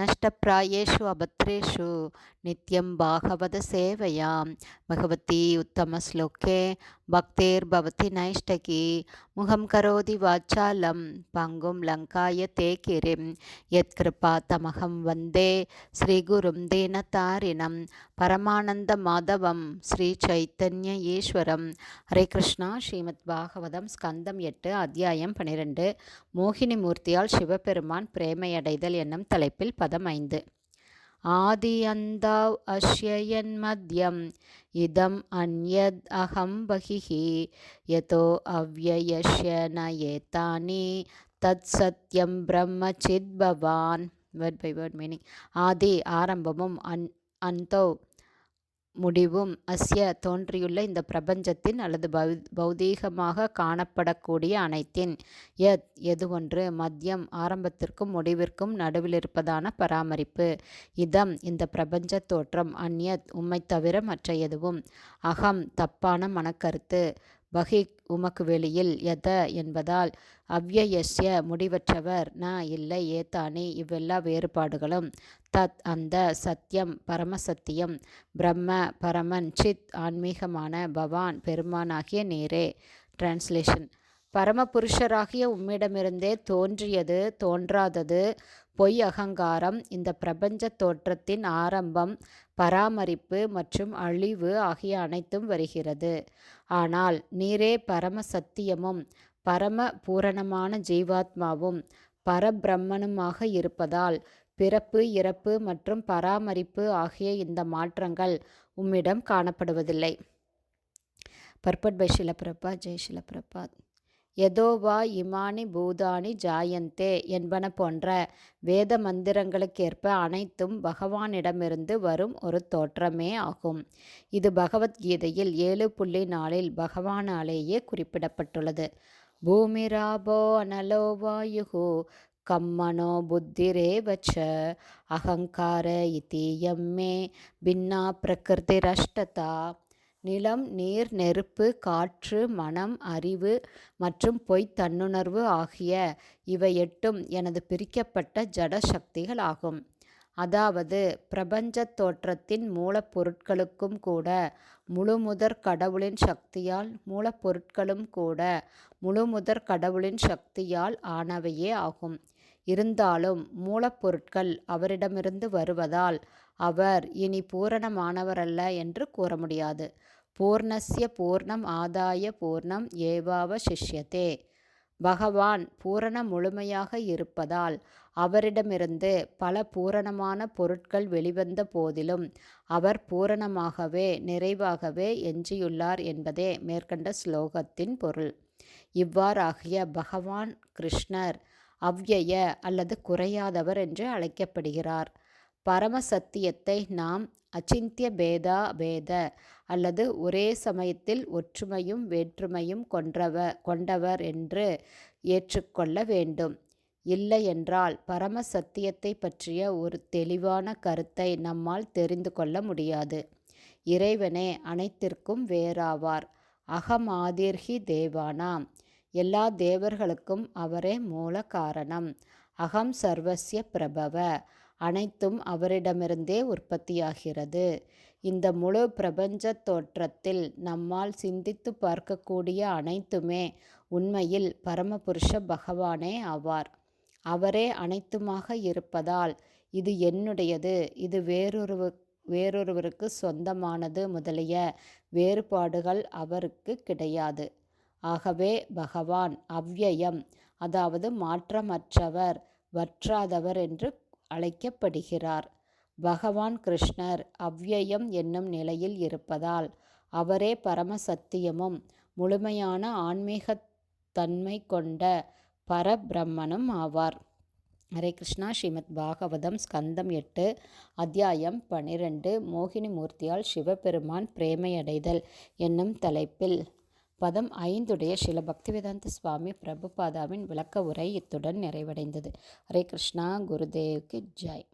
நஷ்டப்பிராயேஷு அபத்ரேஷு நித்யம் பாகவத சேவையாம் பகவதி உத்தம ஸ்லோக்கே பக்தேர் பவதி நைஷ்டகி முகம் கரோதி வாச்சாலம் பங்கும் லங்காய தேகிரிம் யத்கிருபா தமகம் வந்தே ஸ்ரீகுரும் தீனதாரிணம் பரமானந்த மாதவம் ஸ்ரீ சைத்தன்ய ஈஸ்வரம் ஹரே கிருஷ்ணா ஸ்ரீமத் பாகவதம் ஸ்கந்தம் எட்டு அத்தியாயம் பனிரெண்டு மோகினி மூர்த்தியால் சிவபெருமான் பிரேமையடைதல் என்னும் தலைப்பில் பத பாதம் ஐந்து. ஆதி அந்தாவ் அஷ்யன் மத்யம் இதம் அந்யத் அகம் பகிஹி யதோ அவ்வயஷ்ய ந தத் சத்யம் பிரம்ம சித் பவான். வேர்ட் பை வேர்ட் மீனிங் ஆதி ஆரம்பமும் அன் அந்தோ முடிவும் அஸ்ய தோன்றியுள்ள இந்த பிரபஞ்சத்தின் அல்லது பௌதீகமாக காணப்படக்கூடிய அனைத்தின். எத் எது ஒன்று மத்தியம் ஆரம்பத்திற்கும் முடிவிற்கும் நடுவில் இருப்பதான பராமரிப்பு. இதம் இந்த பிரபஞ்ச தோற்றம் அந்யத் உம்மை தவிர மற்ற எதுவும். அகம் தப்பான மனக்கருத்து. பகிக் உமக்கு வெளியில் எத என்பதால் அவ்யயஸ்ய முடிவற்றவர் ந இல்லை ஏத்தானே இவ்வெல்லா வேறுபாடுகளும். தத் அந்த சத்தியம் பரமசத்தியம் பிரம்ம பரமன் சித் ஆன்மீகமான பவான் பெருமானாகிய நேரே. டிரான்ஸ்லேஷன் பரமபுருஷராகிய உம்மிடமிருந்தே தோன்றியது தோன்றாதது பொய் அகங்காரம். இந்த பிரபஞ்ச தோற்றத்தின் ஆரம்பம் பராமரிப்பு மற்றும் அழிவு ஆகிய அனைத்தும் வருகிறது. ஆனால் நீரே பரம சத்தியமும் பரம பூரணமான ஜீவாத்மாவும் பரபிரம்மனுமாக இருப்பதால் பிறப்பு இறப்பு மற்றும் பராமரிப்பு ஆகிய இந்த மாற்றங்கள் உம்மிடம் காணப்படுவதில்லை. பர்பட் பை ஷிலபிரபா. ஜெய் ஷிலபிரபாத் எதோவா இமானி பூதானி ஜாயந்தே என்பன போன்ற வேத மந்திரங்களுக்கேற்ப அனைத்தும் பகவானிடமிருந்து வரும் ஒரு தோற்றமே ஆகும். இது பகவத்கீதையில் ஏழு புள்ளி நாலில் பகவானாலேயே குறிப்பிடப்பட்டுள்ளது. பூமிராபோ அனலோ வாயு கம்மனோ புத்திரேவச்ச அகங்கார எம்மே பின்னா பிரகிருதிரஷ்டதா நிலம் நீர் நெருப்பு காற்று மனம் அறிவு மற்றும் பொய் தன்னுணர்வு ஆகிய இவை எட்டும் எனது பிரிக்கப்பட்ட ஜட சக்திகள் ஆகும். அதாவது பிரபஞ்ச தோற்றத்தின் மூலப்பொருட்களுக்கும் கூட முழுமுதற் கடவுளின் சக்தியால் மூலப்பொருட்களும் கூட முழுமுதற் கடவுளின் சக்தியால் ஆனவையே ஆகும். இருந்தாலும் மூலப்பொருட்கள் அவரிடமிருந்து வருவதால் அவர் இனி பூரணமானவரல்ல என்று கூற முடியாது பூர்ணஸ்ய பூர்ணம் ஆதாய பூர்ணம் ஏவாவ சிஷ்யத்தே பகவான் பூரண முழுமையாக இருப்பதால் அவரிடமிருந்து பல பூரணமான பொருட்கள் வெளிவந்த போதிலும் அவர் பூரணமாகவே நிறைவாகவே எஞ்சியுள்ளார் என்பதே மேற்கண்ட ஸ்லோகத்தின் பொருள். இவ்வாறாகிய பகவான் கிருஷ்ணர் அவ்யய அல்லது குறையாதவர் என்று அழைக்கப்படுகிறார். பரமசத்தியத்தை நாம் அச்சிந்திய பேதா பேத அல்லது ஒரே சமயத்தில் ஒற்றுமையும் வேற்றுமையும் கொன்றவ கொண்டவர் என்று ஏற்றுக்கொள்ள வேண்டும். இல்லையென்றால் பரம சத்தியத்தை பற்றிய ஒரு தெளிவான கருத்தை நம்மால் தெரிந்து கொள்ள முடியாது. இறைவனே அனைத்திற்கும் வேறாவார். அகமாதிர்ஹி தேவானாம். எல்லா தேவர்களுக்கும் அவரே மூல காரணம் அகம் சர்வசிய பிரபவ. அனைத்தும் அவரிடமிருந்தே உற்பத்தியாகிறது. இந்த முழு பிரபஞ்ச தோற்றத்தில் நம்மால் சிந்தித்து பார்க்கக்கூடிய அனைத்துமே உண்மையில் பரமபுருஷ பகவானே ஆவார். அவரே அனைத்துமாக இருப்பதால் இது என்னுடையது இது வேறொருவ வேறொருவருக்கு சொந்தமானது முதலிய வேறுபாடுகள் அவருக்கு கிடையாது. ஆகவே பகவான் அவ்யயம் அதாவது மாற்றமற்றவர் வற்றாதவர் என்று அழைக்கப்படுகிறார். பகவான் கிருஷ்ணர் அவ்யயம் என்னும் நிலையில் இருப்பதால் அவரே பரமசத்தியமும் முழுமையான ஆன்மீகத்தன்மை கொண்ட பரபிரம்மனும் ஆவார். ஹரே கிருஷ்ணா. ஸ்ரீமத் பாகவதம் ஸ்கந்தம் எட்டு அத்தியாயம் பனிரெண்டு மோகினி மூர்த்தியால் சிவபெருமான் பிரேமையடைதல் என்னும் தலைப்பில் பதம் ஐந்துடைய சில பக்திவேதாந்த சுவாமி பிரபுபாதாவின் விளக்க உரை இத்துடன் நிறைவடைந்தது. ஹரே கிருஷ்ணா குருதேவ்க்கு ஜாய்.